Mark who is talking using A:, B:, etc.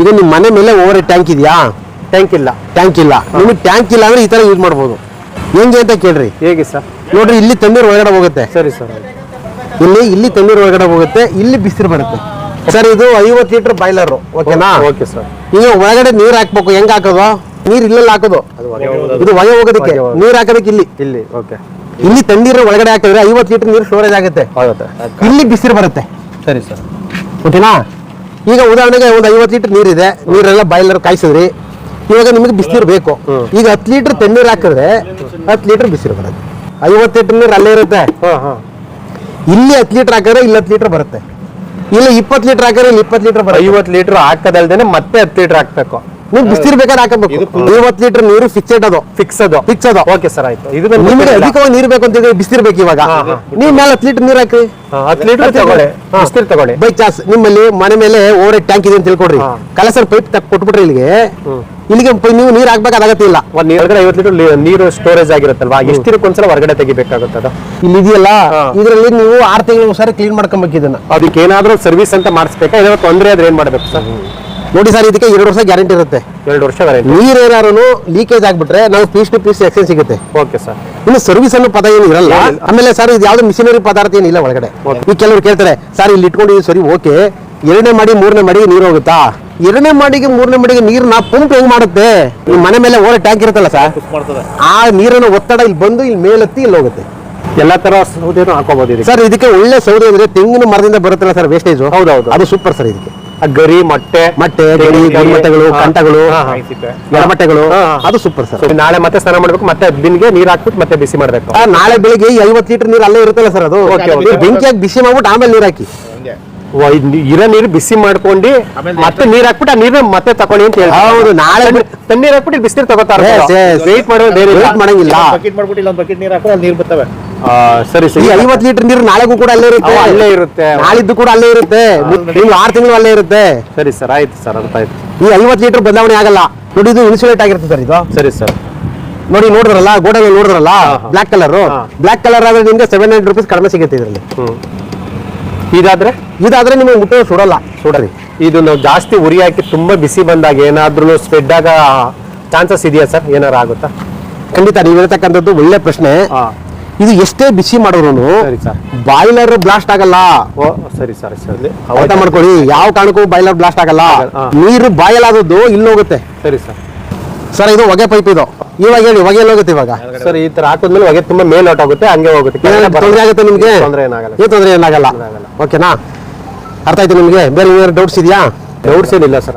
A: ಈಗ ನಿಮ್ಮ ಮನೆ ಮೇಲೆ ಓವರ್ ಟ್ಯಾಂಕ್ ಇದೆಯಾ?
B: ಟ್ಯಾಂಕ್ ಇಲ್ಲ.
A: ಟ್ಯಾಂಕ್ ಇಲ್ಲ. ನಿಮಗೆ ಟ್ಯಾಂಕ್ ಇಲ್ಲ ಅಂದ್ರೆ ಈ ತರ ಯೂಸ್ ಮಾಡ್ಬೋದು. ಹೆಂಗೆ ಅಂತ ಕೇಳ್ರಿ.
B: ಹೇಗೆ ಸರ್?
A: ನೋಡ್ರಿ ಇಲ್ಲಿ ತಣ್ಣೀರು ಒಳಗಡೆ ಹೋಗುತ್ತೆ.
B: ಸರಿ ಸರ್.
A: ಇಲ್ಲಿ ಇಲ್ಲಿ ತಣ್ಣೀರು ಒಳಗಡೆ ಹೋಗುತ್ತೆ ಇಲ್ಲಿ ಬಿಸಿರು ಬರುತ್ತೆ. ಸರ್ ಇದು ಐವತ್ತು ಲೀಟರ್ ಬಾಯ್ಲರ್ ಓಕೆನಾ?
B: Okay sir.
A: ಈಗ ಒಳಗಡೆ ನೀರ್ ಹಾಕ್ಬೇಕು ಹೆಂಗ್ ಹಾಕೋದು? ನೀರ್ ಇಲ್ಲೆಲ್ಲ ಹಾಕೋದು? ಇದು ಹೊಗೆ ಹೋಗೋದಕ್ಕೆ.
B: ಹೊಗೆ ಹೋಗೋದು.
A: ನೀರ್ ಹಾಕೋದಕ್ಕೆ ಇಲ್ಲಿ.
B: ಇಲ್ಲಿ ಓಕೆ.
A: ಇಲ್ಲಿ ತಣ್ಣೀರು ಒಳಗಡೆ ಹಾಕಿದ್ರೆ ಐವತ್ತು ಲೀಟರ್ ನೀರು ಸ್ಟೋರೇಜ್ ಆಗುತ್ತೆ.
B: ಆಗುತ್ತೆ
A: ಇಲ್ಲಿ ಬಿಸಿರು ಬರುತ್ತೆ.
B: ಸರಿ ಸರ್.
A: ಓಕೆನಾ? ಈಗ ಉದಾಹರಣೆಗೆ ಒಂದು ಐವತ್ತು ಲೀಟರ್ ನೀರಿದೆ ನೀರೆಲ್ಲ ಬಾಯ್ಲರ್ ಕಾಯಿಸಿದ್ರಿ. ಇವಾಗ ನಿಮಗೆ ಬಿಸಿನೀರು ಬೇಕು. ಈಗ ಹತ್ತು ಲೀಟರ್ ತಣ್ಣೀರು ಹಾಕಿದ್ರೆ ಹತ್ತು ಲೀಟರ್ ಬಿಸಿರು ಬರುತ್ತೆ. ಐವತ್ತು ಲೀಟರ್ ನೀರು ಅಲ್ಲೇ ಇರುತ್ತೆ. ಇಲ್ಲಿ ಹತ್ತು ಲೀಟರ್ ಹಾಕಿದ್ರೆ ಇಲ್ಲಿ ಹತ್ತು ಲೀಟರ್ ಬರುತ್ತೆ. ಇಲ್ಲಿ ಇಪ್ಪತ್ತು ಲೀಟರ್ ಹಾಕಿದ್ರೆ ಇಲ್ಲಿ ಇಪ್ಪತ್ತು ಲೀಟರ್ ಬರುತ್ತೆ.
B: ಐವತ್ತು ಲೀಟರ್ ಹಾಕದಲ್ದೇನೆ ಮತ್ತೆ ಹತ್ತು ಲೀಟರ್ ಹಾಕ್ಬೇಕು.
A: ನೀವು ಬಿಸಿರು ಬೇಕಾದ್ರೆ ಹಾಕಬೇಕು. ಐವತ್ತು ಲೀಟರ್ ನೀರು ಫಿಕ್ಸೆಡ್ ಅದು.
B: ಫಿಕ್ಸ್ ಅದು.
A: ಫಿಕ್ಸ್ ಅದು.
B: ಓಕೆ ಸರ್ ಆಯ್ತು. ಇದು
A: ನಿಮಗೆ ಅಧಿಕವಾಗಿ ನೀರು ಬೇಕು ಅಂತ ಬಿಸಿರ್ಬೇಕು ಇವಾಗ.
B: ಹಾ, ಹಾ.
A: ನೀವು ಮೇಲೆ ಹತ್ತು ಲೀಟರ್ ನೀರು ಹಾಕಿ
B: ಹತ್ತು ಲೀಟರ್ ತಗೊಳ್ಳಿ. ಬಿಸ್ನೀರ್ ತಗೊಳ್ಳಿ.
A: ಬೈ ಚಾನ್ಸ್ ನಿಮ್ಮಲ್ಲಿ ಮನೆ ಮೇಲೆ ಓವರ್ ಟ್ಯಾಂಕ್ ಇದೆ ಅಂತ ತಿಳ್ಕೊಡ್ರಿ. ಕಲಸರ್ ಪೈಪ್ ತಕ್ಕ ಕೊಟ್ಬಿಟ್ರಿ ಇಲ್ಲಿಗೆ ಇಲ್ಲಿಗೆ ನೀವು ನೀರು ಹಾಕ್ಬೇಕಾಗತ್ತೆ ಇಲ್ಲ.
B: ಒಂದು ನೀರ್ಗಡೆ ಐವತ್ತು ಲೀಟರ್ ನೀರು ಸ್ಟೋರೇಜ್ ಆಗಿರುತ್ತಲ್ವಾ? ಎಷ್ಟಿರಕ್ಕೆ ಒಂದ್ಸಲ ಹೊರಗಡೆ ತೆಗಿಬೇಕಾಗುತ್ತೆ ಅದು?
A: ಇಲ್ಲಿ ಇದೆಯಲ್ಲ? ಇದರಲ್ಲಿ ನೀವು ಆರು ತಿಂಗಳು ಸರಿ ಕ್ಲೀನ್ ಮಾಡ್ಕೊಬೇಕು ಇದನ್ನ.
B: ಅದಕ್ಕೆ ಏನಾದ್ರೂ ಸರ್ವಿಸ್ ಅಂತ ಮಾಡಿಸ್ಬೇಕಾ? ಏನಾದ್ರು ತೊಂದರೆ ಆದ್ರೆ ಏನು ಮಾಡ್ಬೇಕು ಸರ್?
A: ನೋಡಿ ಸರ್ ಇದಕ್ಕೆ ಎರಡು ವರ್ಷ ಗ್ಯಾರಂಟಿ ಇರುತ್ತೆ.
B: ಎರಡು ವರ್ಷ ಗ್ಯಾರಂಟಿ
A: ನೀರ್ ಏನಾರು ಲೀಕೇಜ್ ಆಗ್ಬಿಟ್ರೆ ನಾವು ಪೀಸ್ ಟು ಪೀಸ್ ಎಕ್ಸ್ಚೇಂಜ್ ಸಿಗುತ್ತೆ.
B: ಓಕೆ ಸರ್
A: ಇನ್ನು ಸರ್ವಿಸ್ ಅನ್ನೋ ಪದ ಏನು ಇರಲ್ಲ. ಆಮೇಲೆ ಸರ್ ಇದು ಯಾವ್ದು ಮಿಷಿನರಿ ಪದಾರ್ಥ ಏನಿಲ್ಲ ಒಳಗಡೆ. ಈಗ ಕೆಲವರು ಕೇಳ್ತಾರೆ ಸರ್ ಇಲ್ಲಿ ಇಟ್ಕೊಂಡಿದ್ದೀವಿ ಸರಿ ಓಕೆ. ಎರಡನೇ ಮಾಡಿ ಮೂರನೇ ಮಾಡಿಗೆ ನೀರು ಹೋಗುತ್ತಾ? ಎರಡನೇ ಮಾಡಿಗೆ ಮೂರನೇ ಮಾಡಿಗೆ ನೀರನ್ನ ಪಂಪ್ ಹೆಂಗ್ ಮಾಡುತ್ತೆ? ನಿಮ್ಮ ಮನೆ ಮೇಲೆ ಓರೆ ಟ್ಯಾಂಕ್ ಇರುತ್ತಲ್ಲ ಸರ್? ಆ ನೀರನ್ನು ಒತ್ತಡ ಇಲ್ಲಿ ಬಂದು ಇಲ್ಲಿ ಮೇಲೆತ್ತಿ ಇಲ್ಲಿ ಹೋಗುತ್ತೆ.
B: ಎಲ್ಲಾ ತರ ಸೌದೆನೂ ಹಾಕೋಬಹುದು
A: ಸರ್ ಇದಕ್ಕೆ ಒಳ್ಳೆ ಸೌದೆ ಅಂದ್ರೆ ತೆಂಗಿನ ಮರದಿಂದ ಬರುತ್ತಲ್ಲ ಸರ್ ವೇಸ್ಟೇಜ್
B: ಹೌದೌದು.
A: ಅದು ಸೂಪರ್ ಸರ್ ಇದಕ್ಕೆ.
B: ಗರಿ ಮೊಟ್ಟೆ
A: ಮೊಟ್ಟೆ ಗರಿ ಗರಿಮಟ್ಟೆಗಳು ಕಂಟಗಳು. ಎಡಮಟ್ಟೆಗಳು. ಅದು ಸೂಪರ್ ಸರ್
B: ನಾಳೆ ಮತ್ತೆ ಸ್ನಾನ ಮಾಡ್ಬೇಕು ಮತ್ತೆ ಬಿನ್ಗೆ ನೀರ್ ಹಾಕ್ಬಿಟ್ಟು ಮತ್ತೆ ಬಿಸಿ ಮಾಡ್ಬೇಕು.
A: ನಾಳೆ ಬೆಳಿಗ್ಗೆ ಐವತ್ತು ಲೀಟರ್ ನೀರು ಅಲ್ಲೇ ಇರುತ್ತಲ್ಲ ಸರ್ ಅದು? ಬೆಂಕಿಯಾಗಿ ಬಿಸಿ ಮಾಡ್ಬಿಟ್ಟು ಆಮೇಲೆ ನೀರ್ ಹಾಕಿ.
B: ಇರೋ ನೀರು ಬಿಸಿ ಮಾಡ್ಕೊಂಡು ಮತ್ತೆ ನೀರ್ ಹಾಕ್ಬಿಟ್ಟು ಆ ಮತ್ತೆ ತಕೊಳ್ಳಿ ಅಂತ ಹೇಳಿ
A: ಹೌದು, ನಾಳೆ
B: ತಣ್ಣೀರ್ ಹಾಕ್ಬಿಟ್ಟು ಬಿಸಿನೀರ್ ತಗೋತಾರೆ ವೇಟ್ ಮಾಡೋದು ಬೇರೆ ಇಲ್ಲ.
A: ಮಾಡಂಗಿಲ್ಲ.
C: ಬಕೆಟ್ ಮಾಡ್ಬಿಟ್ಟು ಇಲ್ಲ ಬಕೆಟ್ ನೀರು ಹಾಕೋ ಅಲ್ಲಿ ನೀರು ಬರ್ತವೆ.
B: ಆ, ಸರಿ ಸರಿ.
A: ಐವತ್ತು ಲೀಟರ್ ನೀರು ನಾಳೆಗೂ ಕೂಡ ಅಲ್ಲೇ ಇರುತ್ತೆ.
B: ಅಲ್ಲೇ ಇರುತ್ತೆ.
A: ನಾಳಿದ್ದು ಕೂಡ ಅಲ್ಲೇ ಇರುತ್ತೆ. ನೀವು ಆರು ತಿಂಗಳು ಅಲ್ಲೇ ಇರುತ್ತೆ.
B: ಸರಿ ಸರ್. ಆಯ್ತು ಸರ್. ಅರ್ಥ ಆಯ್ತು.
A: ಈ ಐವತ್ತು ಲೀಟರ್ ಬದಲಾವಣೆ ಆಗಲ್ಲ. ನೋಡಿ ಇದು ಇನ್ಸುಲೇಟ್ ಆಗಿರುತ್ತೆ ಸರ್ ಇದು.
B: ಸರಿ ಸರ್.
A: ನೋಡಿ ನೋಡಿದ್ರಲ್ಲ ಗೋಡೆಗಳು ನೋಡಿದ್ರಲ್ಲ? Black colour. ಬ್ಲಾಕ್ ಕಲರ್ ಆದ್ರೆ ನಿಮ್ಗೆ ಸೆವೆನ್ ಹಂಡ್ರೆಡ್ ರುಪೀಸ್ ಕಡಿಮೆ ಸಿಗುತ್ತೆ ಇದರಲ್ಲಿ.
B: ಹ್ಮ್. ಇದಾದ್ರೆ?
A: ಇದಾದ್ರೆ ನಿಮಗೆ ಮುಟ್ಟೋ ಸುಡಲ್ಲ. ಸುಡರಿ
B: ಇದು ನಾವು ಜಾಸ್ತಿ ಉರಿ ಹಾಕಿ ತುಂಬಾ ಬಿಸಿ ಬಂದಾಗ ಏನಾದ್ರೂ ಸ್ಪ್ರೆಡ್ ಆಗ ಚಾನ್ಸಸ್ ಇದೆಯಾ ಸರ್? ಏನಾರು ಆಗುತ್ತಾ?
A: ಖಂಡಿತ ನೀವು ಹೇಳ್ತಕ್ಕಂಥದ್ದು ಒಳ್ಳೆ ಪ್ರಶ್ನೆ. ಇದು ಎಷ್ಟೇ ಬಿಸಿ ಮಾಡೋರು
B: ಸರಿ ಸರ್.
A: ಬಾಯ್ಲರ್ ಬ್ಲಾಸ್ಟ್ ಆಗಲ್ಲ.
B: ಓ ಸರಿ ಸರಿ ಸರಿ
A: ಅರ್ಥ ಮಾಡ್ಕೊಳ್ಳಿ. ಯಾವ ಕಾರಣಕ್ಕೂ ಬಾಯ್ಲರ್ ಬ್ಲಾಸ್ಟ್ ಆಗಲ್ಲ. ನೀರು ಬಾಯಲಾದದ್ದು ಇಲ್ಲಿ ಹೋಗುತ್ತೆ.
B: ಸರಿ ಸರ್.
A: ಸರ್ ಇದು ಹೊಗೆ ಪೈಪ್ ಇದು. ಇವಾಗ ಹೇಳಿ ಹೊಗೆ ಎಲ್ಲ ಹೋಗುತ್ತೆ ಇವಾಗ.
B: ಸರ್ ಈ ತರ ಹಾಕಿದ್ಮೇಲೆ ಹೊಗೆ ತುಂಬಾ ಮೇಲ್ ಔಟ್ ಆಗುತ್ತೆ ಹಂಗೆ ಹೋಗುತ್ತೆ.
A: ತೊಂದರೆ ಆಗುತ್ತೆ ನಿಮ್ಗೆ?
B: ತೊಂದರೆ ಏನಾಗಲ್ಲ.
A: ಏನು ತೊಂದರೆ ಏನಾಗಲ್ಲ?
B: ಏನಾಗಲ್ಲ.
A: ಓಕೆನಾ ಅರ್ಥ ಆಯ್ತು ನಿಮಗೆ? ಬೇರೆ ಏನಾದ್ರು ಡೌಟ್ಸ್ ಇದೆಯಾ?
B: ಡೌಟ್ಸ್ ಏನಿಲ್ಲ ಸರ್.